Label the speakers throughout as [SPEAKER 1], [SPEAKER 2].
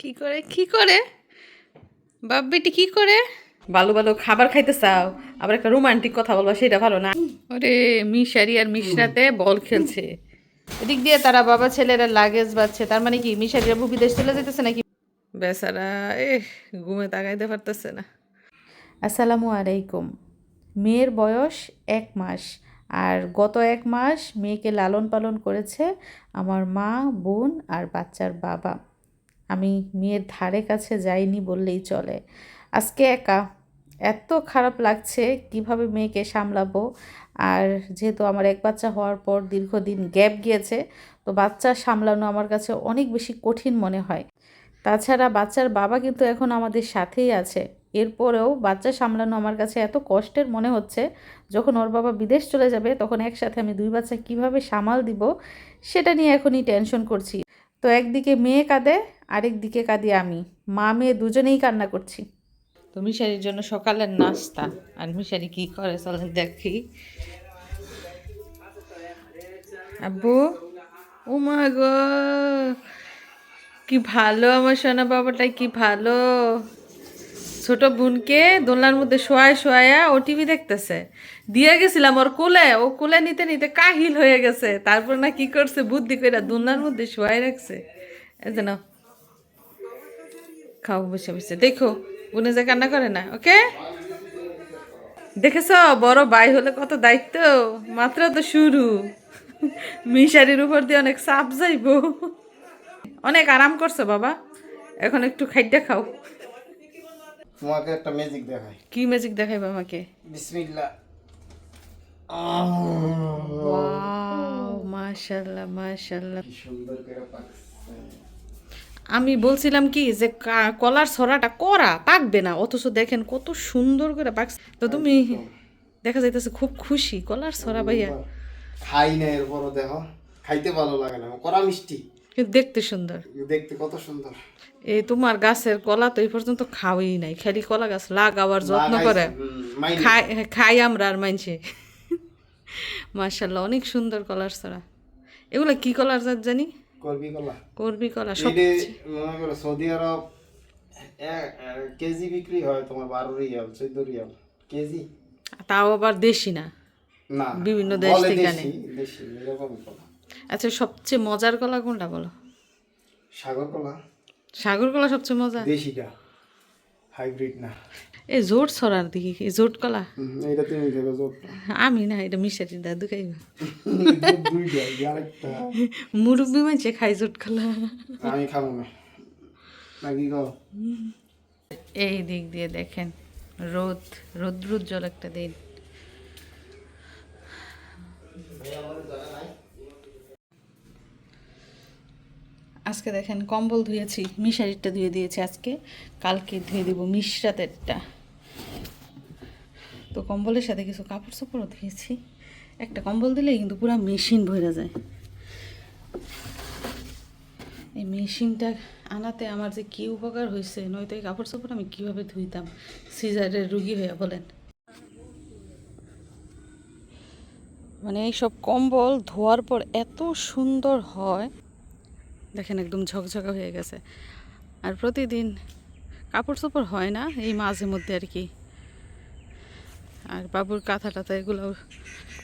[SPEAKER 1] কি করে? কি করে? বাপ বেটি কি করে? ভালো ভালো খাবার খাইতে চাও আবার একটা রোমান্টিক কথা বলবা সেটা ভালো না? ওরে মিশারি আর মিশরাতে বল খেলছে। এদিক দিয়ে তারা বাবা ছেলেরা লাগেজ বাচ্ছে তার মানে কি মিশারি আবু বিদেশ চলে যেতেছে নাকি? বেচারা এ ঘুমে তাকাইতে পারতেছে না। আসসালামু আলাইকুম। মেয়ের বয়স এক মাস আর গত এক মাস মেয়েকে লালন পালন করেছে আমার মা বোন আর বাচ্চার বাবা। আমি মেয়ের ধারে কাছে যাইনি বললেই চলে। আজকে একা। এত খারাপ লাগছে কীভাবে মেয়েকে সামলাবো? আর যেহেতু আমার এক বাচ্চা হওয়ার পর দীর্ঘদিন গ্যাপ গিয়েছে, তো বাচ্চা সামলানো আমার কাছে অনেক বেশি কঠিন মনে হয়। তাছাড়া বাচ্চার বাবা কিন্তু এখন আমাদের সাথেই আছে। এরপরেও বাচ্চা সামলানো আমার কাছে এত কষ্টের মনে হচ্ছে, যখন ওর বাবা বিদেশ চলে যাবে, তখন একসাথে আমি দুই বাচ্চা কীভাবে সামাল দিব, সেটা নিয়ে এখনই টেনশন করছি। তো একদিকে মেয়ে কাঁদে, আরেক দিকে কাঁদি আমি। মা মেয়ে দুজনেই কান্না করছি। তো মিশারির জন্য সকালের নাস্তা। আর মিশারি কি করে চলে দেখি। আব্বু? উমা গো, কি ভালো আমার সোনা বাবাটাই, কি ভালো। ছোট বোনকে দোলনার মধ্যে শোয়ায় শোয়ায়া ও টিভি দেখতেছে। দিয়ে গেছিলাম ওর কোলে, ও কোলে নিতে নিতে কাহিল হয়ে গেছে। তারপর না কি করছে, বুদ্ধি করে দোলনার মধ্যে শোয়াই রাখছে। এই যে নাও, খাও, বসে বসে। দেখো, বোনে যে কান্না করে না, ওকে? দেখেছ, বড় ভাই হলে কত দায়িত্ব? মাত্র তো শুরু। মিশারির উপর দিয়ে অনেক চাপ যাইবো। অনেক আরাম করছ বাবা। এখন একটু খাইটা খাও।
[SPEAKER 2] তোমাকে একটা ম্যাজিক দেখাই।
[SPEAKER 1] কি ম্যাজিক দেখাইবে আমাকে?
[SPEAKER 2] বিসমিল্লা।
[SPEAKER 1] ওয়াও মাশাল্লাহ মাশাল্লাহ
[SPEAKER 2] সুন্দর করে
[SPEAKER 1] আমি বলছিলাম কি যে কলার ছড়াটা করা পাকবে না। অথচ দেখেন কত সুন্দর করে পাকছে। তো তুমি দেখা যাইতেছে খুব খুশি কলার ছড়া ভাইয়া।
[SPEAKER 2] খাই না এরপরও দেখো। খাইতে ভালো লাগে না। করা মিষ্টি।
[SPEAKER 1] কিন্তু দেখতে সুন্দর।
[SPEAKER 2] দেখতে কত সুন্দর।
[SPEAKER 1] এই তোমার গাছের কলা তো এই পর্যন্ত খাওয়াই নাই খালি কলা গাছ লাগাবার যত্ন করে। খাই আমরা আর মানছি মার্শাল্লাহ অনেক সুন্দর কলার ছড়া এগুলো কি কলার জাত জানি?
[SPEAKER 2] করবি কলা।
[SPEAKER 1] করবি কলা সব
[SPEAKER 2] মনে করো সৌদি আরব কেজি বিক্রি হয় তোমার বারো রিয়াল চোদ্দ রিয়াল কেজি।
[SPEAKER 1] তাও আবার দেশি না?
[SPEAKER 2] না
[SPEAKER 1] বিভিন্ন দেশ থেকে
[SPEAKER 2] দেশি এরকমই কলা।
[SPEAKER 1] আচ্ছা সবচেয়ে মজার কলা কোনটা বলো?
[SPEAKER 2] সাগর কলা?
[SPEAKER 1] সাগর কলা সবচেয়ে মজা
[SPEAKER 2] দেশিটা হাইব্রিড না।
[SPEAKER 1] এই জোট ছড়ার দিকে এই জোট কলা?
[SPEAKER 2] এটা তুমি দেবে জোরটা
[SPEAKER 1] আমি না এটা মিশারি দাদু খাইব। মুরব্বী মানছে খাই জোট কলা।
[SPEAKER 2] আমি খাব না। নাকি গো
[SPEAKER 1] এই দিক দিয়ে দেখেন রোদ রৌদ্রোজ্জ্বল একটা দিন। আজকে দেখেন কম্বল ধুয়েছি, মিশারিরটা ধুয়ে দিয়েছি আজকে। কালকে ধুয়ে দেবো মিশরাতেরটা। তো কম্বলের সাথে কিছু কাপড় চোপড়ও ধুয়েছি। একটা কম্বল দিলেই কিন্তু পুরো মেশিন ভরে যায়। এই মেশিনটা আনাতে আমার যে কী উপকার হয়েছে, নয়তো এই কাপড় চোপড় আমি কীভাবে ধুইতাম, সিজারের রুগী হয়ে বলেন। মানে এইসব কম্বল ধোয়ার পর এত সুন্দর হয়। দেখেন একদম ঝকঝকা হয়ে গেছে। আর প্রতিদিন কাপড় চোপড় হয় না, এই মাঝে মধ্যে আর কি। আর বাবুর কাঁথা টাথা এগুলো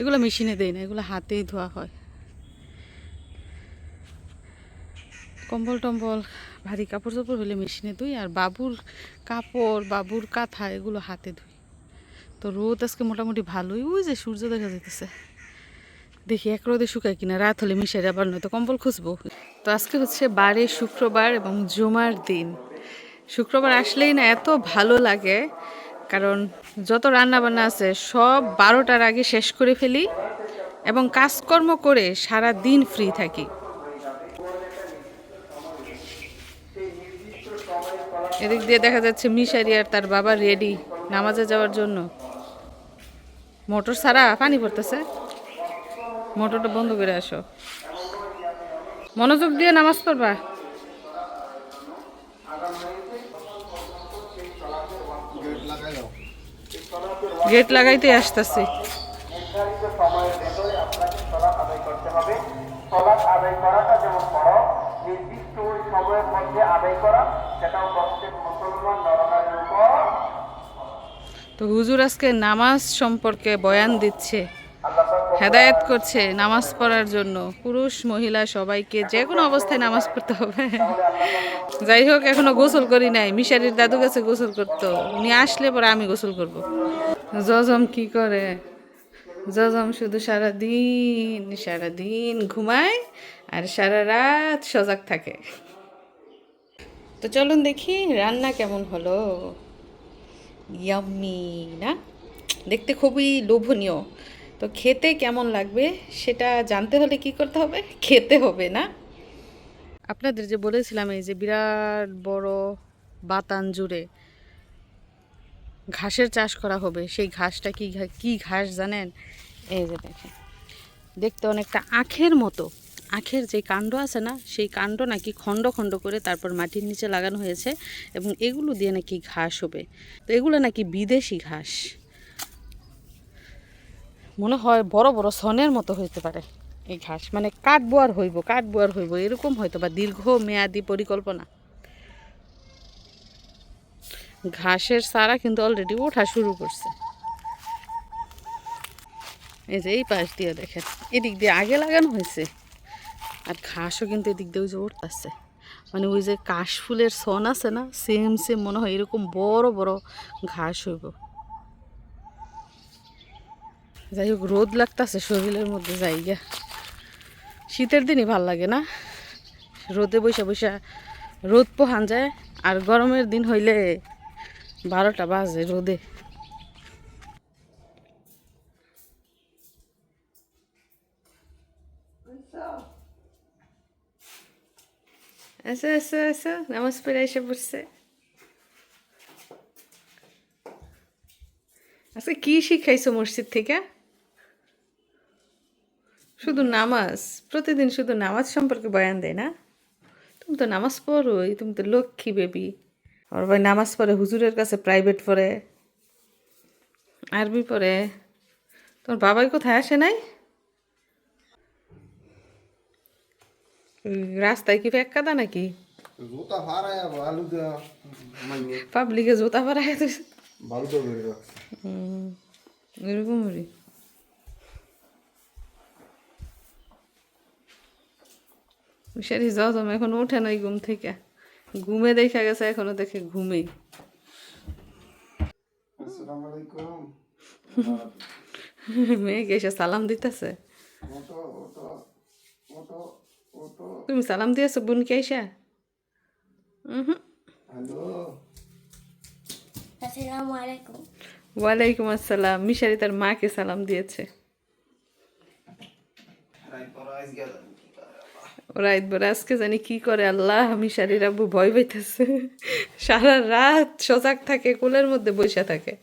[SPEAKER 1] এগুলো মেশিনে দেয় না, এগুলো হাতেই ধোয়া হয়। কম্বল টম্বল, ভারী কাপড় চোপড় হলে মেশিনে ধুই, আর বাবুর কাপড়, বাবুর কাঁথা এগুলো হাতে ধুই। তো রোদ আজকে মোটামুটি ভালোই, ওই যে সূর্য দেখা যেতেছে দেখি এক রোদে শুকায় কিনা, রাত হলে মিশাই আবার নয়তো কম্বল খুঁজবো। তো আজকে হচ্ছে বারে শুক্রবার এবং জুমার দিন। শুক্রবার আসলেই না এত ভালো লাগে, কারণ যত রান্না বান্না আছে সব বারোটার আগে শেষ করে ফেলি এবং কাজকর্ম করে সারা দিন ফ্রি থাকি। এদিক দিয়ে দেখা যাচ্ছে মিশারি আর তার বাবা রেডি নামাজে যাওয়ার জন্য। মোটর ছাড়া পানি পড়তেছে। মোটরটা বন্ধ করে আসো। মনোযোগ দিয়ে নামাজ পড়বা।
[SPEAKER 2] গেট
[SPEAKER 1] লাগাইতে আসতেছি। তো হুজুর আজকে নামাজ সম্পর্কে বয়ান দিচ্ছে। হেদায়েত করছে নামাজ পড়ার জন্য। পুরুষ, মহিলা, সবাইকে যে কোনো অবস্থায় নামাজ পড়তে হবে। যাই হোক, এখনও গোসল করি নাই। মিশারির দাদু কাছে গোসল করতো। উনি আসলে পরে আমি গোসল করব। জজম কি করে? জজম শুধু সারা দিন সারা দিন ঘুমায় আর সারা রাত সজাগ থাকে। তো চলুন দেখি রান্না কেমন হলো। ইয়াম্মি, না? দেখতে খুবই লোভনীয়। তো খেতে কেমন লাগবে সেটা জানতে হলে কি করতে হবে? খেতে হবে না। আপনাদের যে বলেছিলাম এই যে বিরাট বড় বাতান জুড়ে ঘাসের চাষ করা হবে, সেই ঘাসটা কি কি ঘাস জানেন? এই যে দেখেন, দেখতে অনেকটা আখের মতো। আখের যে কাণ্ড আছে না, সেই কাণ্ড নাকি খণ্ড খণ্ড করে তারপর মাটির নিচে লাগানো হয়েছে এবং এগুলো দিয়ে নাকি ঘাস হবে। তো এগুলো নাকি বিদেশি ঘাস। মনে হয় বড় বড় সনের মতো হইতে পারে এই ঘাস। মানে কাটবো আর হইব, কাটবো আর হইব, এরকম হয়তো বা দীর্ঘ মেয়াদি পরিকল্পনা। ঘাসের সারা কিন্তু অলরেডি ওঠা শুরু করছে। এই যে এই পাশ দিয়ে দেখেন, এদিক দিয়ে আগে লাগানো হয়েছে, আর ঘাসও কিন্তু এদিক দিয়ে ওই যে উঠতেছে। মানে ওই যে কাশ ফুলের সন আছে না সেম সেম মনে হয় এরকম বড় বড় ঘাস হইব। যাই হোক, রোদ লাগতেছে শরীরের মধ্যে জায়গা শীতের দিনই ভালো লাগে না? রোদে বৈশা বৈশা রোদ পোহান যায়, আর গরমের দিন হইলে বারোটা বাজে রোদে। আসো আসো আসো নামাজ পড়ে এসে পড়ছে। আচ্ছা কি শিখাইছো মসজিদ থেকে? শুধু নামাজ প্রতিদিন শুধু নামাজ সম্পর্কে বয়ান দেয় না। তুমি তো নামাজ পড়োই তুমি তো লক্ষ্মী বেবি। আর ভাই নামাজ পড়ে হুজুরের কাছে প্রাইভেট পড়ে আরবি পড়ে। তোমার বাবাই কোথায় আসে নাই? রাস্তায় কি ফেক কাদা নাকি?
[SPEAKER 2] মানে
[SPEAKER 1] পাবলিকে জুতা পরা
[SPEAKER 2] ভালো তো বেড়ে রাখছে
[SPEAKER 1] এরকমই মিশারি জজম এখন ওঠে নাই ঘুম থেকে। ঘুমে দেখা গেছে এখনও দেখে ঘুমেই। মেয়েকে এসে সালাম দিতেছে? তুমি সালাম দিয়েছ বোনকে এসে? ওয়ালাইকুম আসসালাম। মিশারি তার মাকে সালাম দিয়েছে।
[SPEAKER 2] রাই পরাইজ গেল
[SPEAKER 1] ওরা একবার আজকে জানি কি করে আল্লাহ মিশারির আব্বু ভয় পাইতেছে। সারা রাত সজাগ থাকে, কোলের মধ্যে বসে থাকে।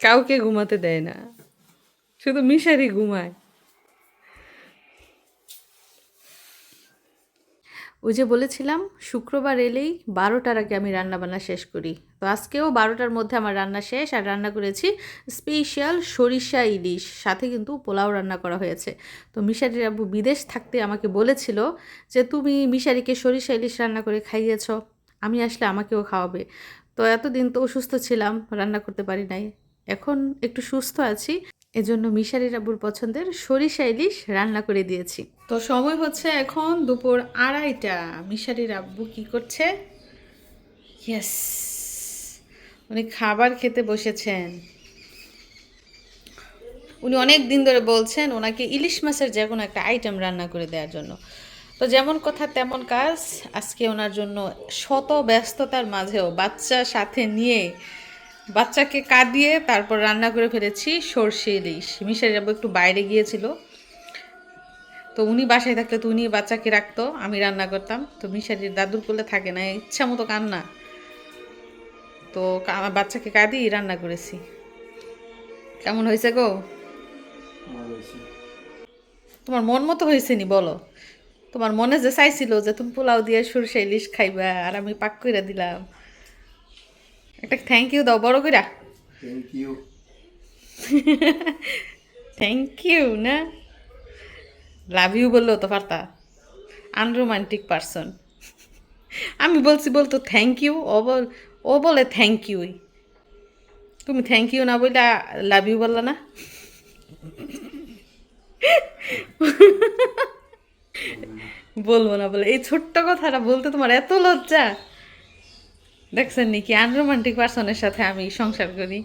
[SPEAKER 1] কাউকে ঘুমাতে দেয় না। শুধু মিশারি ঘুমায়। ওই যে বলেছিলাম, শুক্রবার এলেই বারোটার আগে আমি রান্নাবান্না শেষ করি। তো আজকেও বারোটার মধ্যে আমার রান্না শেষ, আর রান্না করেছি স্পেশাল সরিষা ইলিশ। সাথে কিন্তু পোলাও রান্না করা হয়েছে। তো মিশারির আব্বু বিদেশ থাকতে আমাকে বলেছিল যে, তুমি মিশারিকে সরিষা ইলিশ রান্না করে খাইয়েছ, আমি আসলে আমাকেও খাওয়াবে। তো এতদিন তো অসুস্থ ছিলাম, রান্না করতে পারি নাই। এখন একটু সুস্থ আছি, এজন্য মিশারির আব্বুর পছন্দের সরিষা ইলিশ রান্না করে দিয়েছি। তো সময় হচ্ছে এখন দুপুর আড়াইটা। মিশারির আব্বু কি করছে? ইয়েস উনি খাবার খেতে বসেছেন। উনি অনেক দিন ধরে বলছেন ওনাকে ইলিশ মাছের যে কোনো একটা আইটেম রান্না করে দেওয়ার জন্য। তো যেমন কথা তেমন কাজ। আজকে ওনার জন্য শত ব্যস্ততার মাঝেও বাচ্চা সাথে নিয়ে বাচ্চাকে কাঁদিয়ে তারপর রান্না করে ফেলেছি সর্ষে ইলিশ। মিশারি আব্বু একটু বাইরে গিয়েছিল। তো উনি বাসায় থাকলে তো উনি বাচ্চাকে রাখতো আমি রান্না করতাম। তো মিশারির দাদুর কোলে থাকে না ইচ্ছা মতো কান্না। তো আমার বাচ্চাকে কাঁদিয়ে রান্না করেছি। কেমন হয়েছে গো? তোমার মন মতো হয়েছে নি বলো? তোমার মনে যে চাইছিল যে তুমি পোলাও দিয়ে সরষে ইলিশ খাইবা আর আমি পাক করে দিলাম। একটা থ্যাংক ইউ দাও বড় কইরা।
[SPEAKER 2] থ্যাংক ইউ
[SPEAKER 1] থ্যাংক ইউ না? লাভ ইউ বললেও তো পারতা। আনরোমান্টিক পারসন আমি বলছি বলতো থ্যাংক ইউ ও বল, ও বলে থ্যাংক ইউই তুমি থ্যাংক ইউ না বলে লাভ ইউ বললা না। বলব না বলে। এই ছোট্ট কথাটা বলতে তোমার এত লজ্জা। দেখছেন নাকি আনরোমান্টিক পার্সনের সাথে আমি সংসার করি।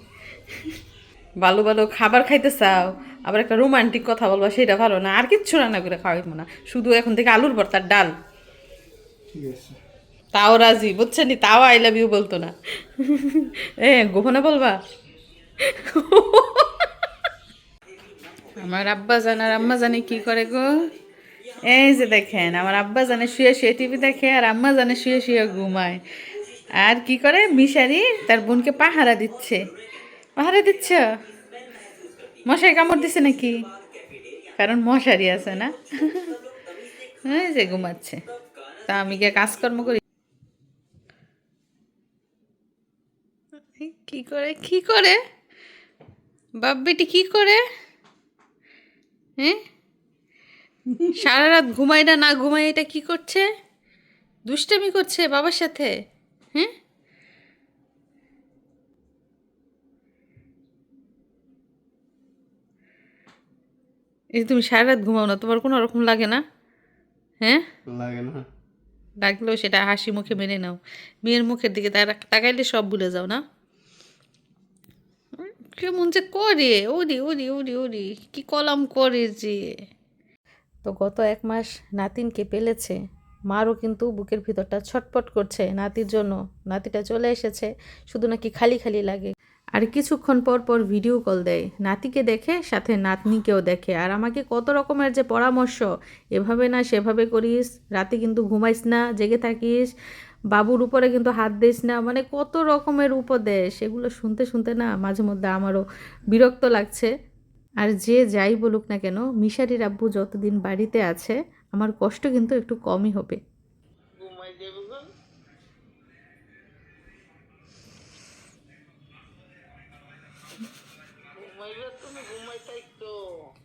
[SPEAKER 1] ভালো ভালো খাবার খাইতে চাও আবার একটা রোমান্টিক কথা বলবা সেটা ভালো না। আর কিচ্ছু রান্না করে খাওয়াইবো না। শুধু এখন থেকে আলুর ভর্তার ডাল। তাও রাজি বুঝছেন তাও আই লাভ ইউ বলতো না। এ গোপনে বলবা? আমার আব্বা জান আর আম্মা জানে কি করে গো? এই যে দেখেন আমার আব্বা জানে শুয়ে শুয়ে টিভি দেখে আর আম্মা জানে শুয়ে শুয়ে ঘুমায়। আর কি করে? মিশারি তার বোনকে পাহারা দিচ্ছে। পাহারা দিচ্ছ। মশাই কামড় দিছে নাকি? কারণ মশারি আছে না? হ্যাঁ যে ঘুমাচ্ছে। তা আমি গিয়ে কাজকর্ম করি। কি করে? কি করে? বাপ বেটি কি করে? হ্যাঁ সারা রাত ঘুমাই না না ঘুমাই এটা কি করছে? দুষ্টামি করছে বাবার সাথে। হ্যাঁ? এই যে তুমি সারা রাত ঘুমাও না তোমার কোনো রকম লাগে না? হ্যাঁ?
[SPEAKER 2] লাগে না।
[SPEAKER 1] ডাকলেও সেটা হাসি মুখে মেনে নাও। মেয়ের মুখের দিকে তাকাইলে সব ভুলে যাও না। কেমন যে করে ওরি ওরি ওরি ওরি কি কলম করে যে। তো গত এক মাস নাতিনকে পেলেছে। মারও কিন্তু বুকের ভিতরটা ছটপট করছে নাতির জন্য। নাতিটা চলে এসেছে শুধু নাকি খালি খালি লাগে। আর কিছুক্ষণ পর পর ভিডিও কল দেয়। নাতিকে দেখে, সাথে নাতনিকেও দেখে। আর আমাকে কত রকমের যে পরামর্শ, এভাবে না, সেভাবে করিস, রাতে কিন্তু ঘুমাইস না, জেগে থাকিস, বাবুর উপরে কিন্তু হাত দিস না মানে কত রকমের উপদেশ। এগুলো শুনতে শুনতে না মাঝে মধ্যে আমারও বিরক্ত লাগছে। আর যে যাই বলুক না কেন, মিশারির আব্বু যতদিন বাড়িতে আছে, আমার কষ্ট কিন্তু একটু কমই হবে।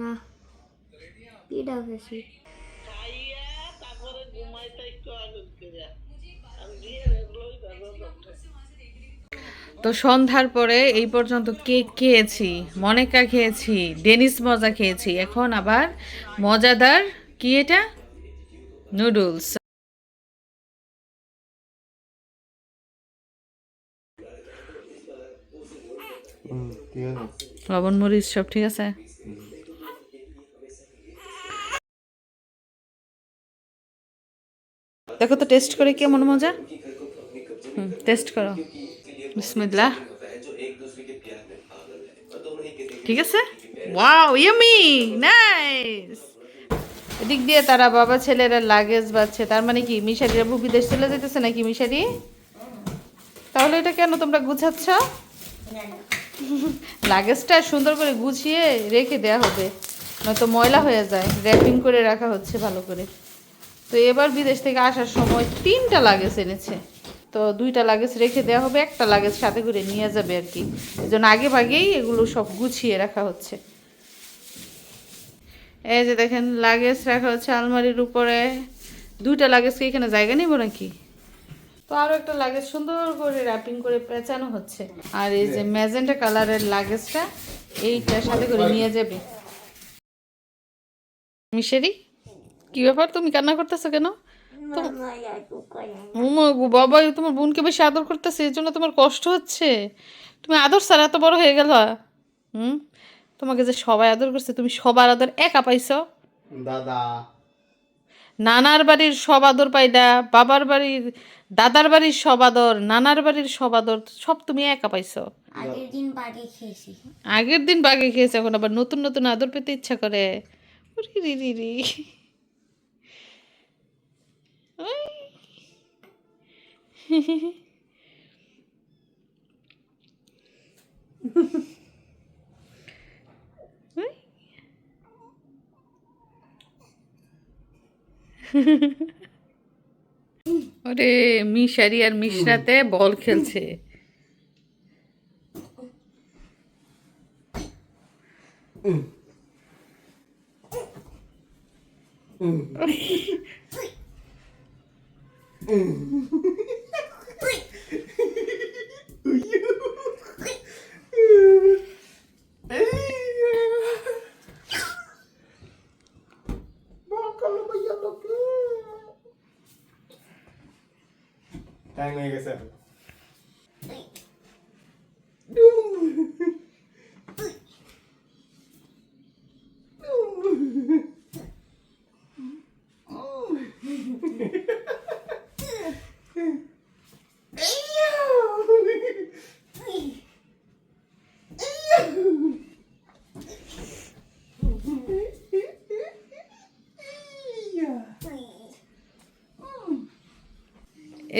[SPEAKER 3] না। পিডা
[SPEAKER 1] তো সন্ধ্যার পরে এই পর্যন্ত কেক খেয়েছি মনেকা খেয়েছি ডেনিস মজা খেয়েছি। এখন আবার মজাদার কি এটা? নুডলস। লবণ মরিচ সব ঠিক আছে? দেখো তো টেস্ট করে কেমন মজা? হুম টেস্ট করো। বিসমিল্লাহ। ঠিক আছে? ওয়াও ইয়ামি নাইস এদিক দিয়ে তারা বাবা ছেলেরা লাগেজ বাচ্ছে তার মানে কি, মিশারিরা বু বিদেশ চলে যেতেছে নাকি মিশারি? তাহলে এটা কেন তোমরা গুছাচ্ছ? লাগেজটা সুন্দর করে গুছিয়ে রেখে দেওয়া হবে। নয়তো ময়লা হয়ে যায়। র্যাপিং করে রাখা হচ্ছে ভালো করে। তো এবার বিদেশ থেকে আসার সময় তিনটা লাগেজ এনেছে। তো দুইটা লাগেজ রেখে দেওয়া হবে একটা লাগেজ সাথে করে নিয়ে যাবে আর কি। এই জন্য আগে ভাগেই এগুলো সব গুছিয়ে রাখা হচ্ছে। এই যে দেখেন লাগেজ রাখা হচ্ছে আলমারির উপরে। দুইটা লাগেজকে এখানে জায়গা নিব নাকি? তো আরও একটা লাগেজ সুন্দর করে র্যাপিং করে পেঁচানো হচ্ছে। আর এই যে ম্যাজেন্টা কালারের লাগেজটা এইটা সাথে করে নিয়ে যাবে। মিশেরি? কি ব্যাপার? তুমি কান্না করতেছো কেন? বাবা তোমার বোনকে বেশি আদর করতেছে এই জন্য তোমার কষ্ট হচ্ছে। তুমি আদর স্যার এত বড় হয়ে গেল। হুম? তোমাকে যে সবাই আদর করছে তুমি সবার আদর একা পাইছো।
[SPEAKER 2] দাদা।
[SPEAKER 1] নানার বাড়ির সব আদর পাইলা বাবার বাড়ির দাদার বাড়ির সব আদর নানার বাড়ির সব আদর সব তুমি একা পাইছো।
[SPEAKER 3] আগের দিন বাগে খেয়েছি।
[SPEAKER 1] আগের দিন বাগে খেয়েছে এখন আবার নতুন নতুন আদর পেতে ইচ্ছা করে। রি রি রি। ওরে মিশারি আর মিশরাতে বল খেলছে।
[SPEAKER 2] টাইম হয়ে গেছে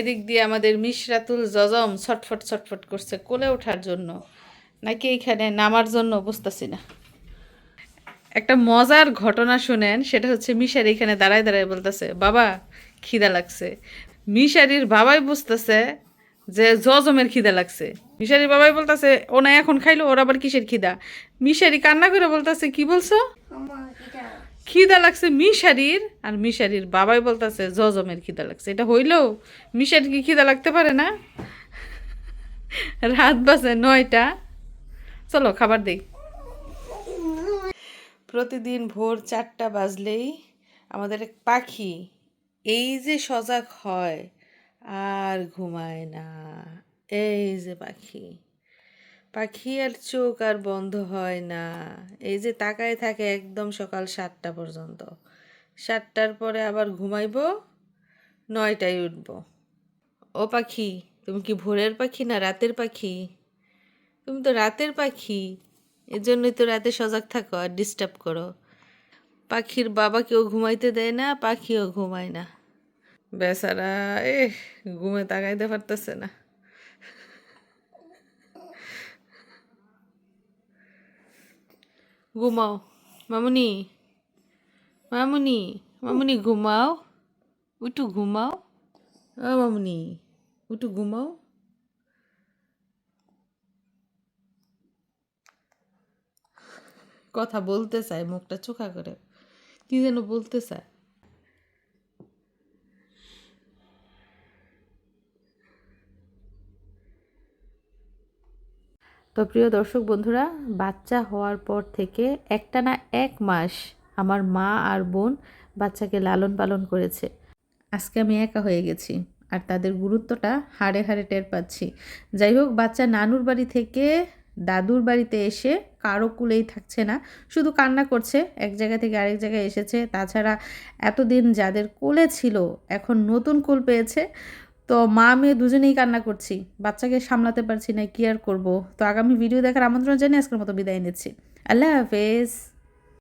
[SPEAKER 1] এদিক দিয়ে আমাদের মিশরাতুল জজম ছটফট ছটফট করছে কোলে ওঠার জন্য। নাকি এইখানে নামার জন্য বুঝতেছি না। একটা মজার ঘটনা শুনেন, সেটা হচ্ছে মিশারি এখানে দাঁড়ায় দাঁড়ায় বলতেছে, বাবা, খিদা লাগছে। মিশারির বাবাই বুঝতেছে যে জজমের খিদা লাগছে। মিশারির বাবাই বলতেছে, ও না, এখন খাইলো, ওর আবার কিসের খিদা? মিশারি কান্না করে বলতেছে, কি বলছো? খিদা লাগছে মিশারির, আর মিশারির বাবাই বলতেছে, জজমের খিদা লাগছে। এটা হইলেও মিশারির কি খিদা লাগতে পারে না? রাত বাজে নয়টা। চলো, খাবার দেই। প্রতিদিন ভোর চারটা বাজলেই আমাদের পাখি এই যে সজাগ হয় আর ঘুমায় না। এই যে পাখি। পাখি আর চোখ আর বন্ধ হয় না। এই যে তাকায় থাকে একদম সকাল সাতটা পর্যন্ত। সাতটার পরে আবার ঘুমাইব, নয়টায় উঠব। ও পাখি, তুমি কি ভোরের পাখি না রাতের পাখি? তুমি তো রাতের পাখি এর জন্যই তো রাতে সজাগ থাকো আর ডিস্টার্ব করো। পাখির বাবাকেও ঘুমাইতে দেয় না, পাখিও ঘুমায় না। বেচারা এ ঘুমে তাকাইতে পারতেছে না। ঘুমাও। মামুনি। মামুনি। মামুনি, ঘুমাও। উঠু, ঘুমাও। ও মামুনি, উঠু, ঘুমাও। কথা বলতে চায়, মুখটা চোখা করে। কি যেন বলতে চায়। তো প্রিয় দর্শক বন্ধুরা, বাচ্চা হওয়ার পর থেকে একটানা এক মাস আমার মা আর বোন বাচ্চাকে লালন পালন করেছে। আজকে আমি একা হয়ে গেছি আর তাদের গুরুত্বটা হাড়ে হাড়ে টের পাচ্ছি। যাই হোক, বাচ্চা নানুর বাড়ি থেকে দাদুর বাড়িতে এসে কারও কুলেই থাকছে না, শুধু কান্না করছে। এক জায়গা থেকে আরেক জায়গায় এসেছে। তাছাড়া এতদিন যাদের কোলে ছিল, এখন নতুন কোল পেয়েছে। তো মা, মেয়ে দুজনেই কান্না করছি। বাচ্চাকে সামলাতে পারছি না, কি আর করব? তো আগামী ভিডিও দেখার আমন্ত্রণ জানিয়ে আজকের মতো বিদায় নিচ্ছি। আল্লাহ হাফেজ।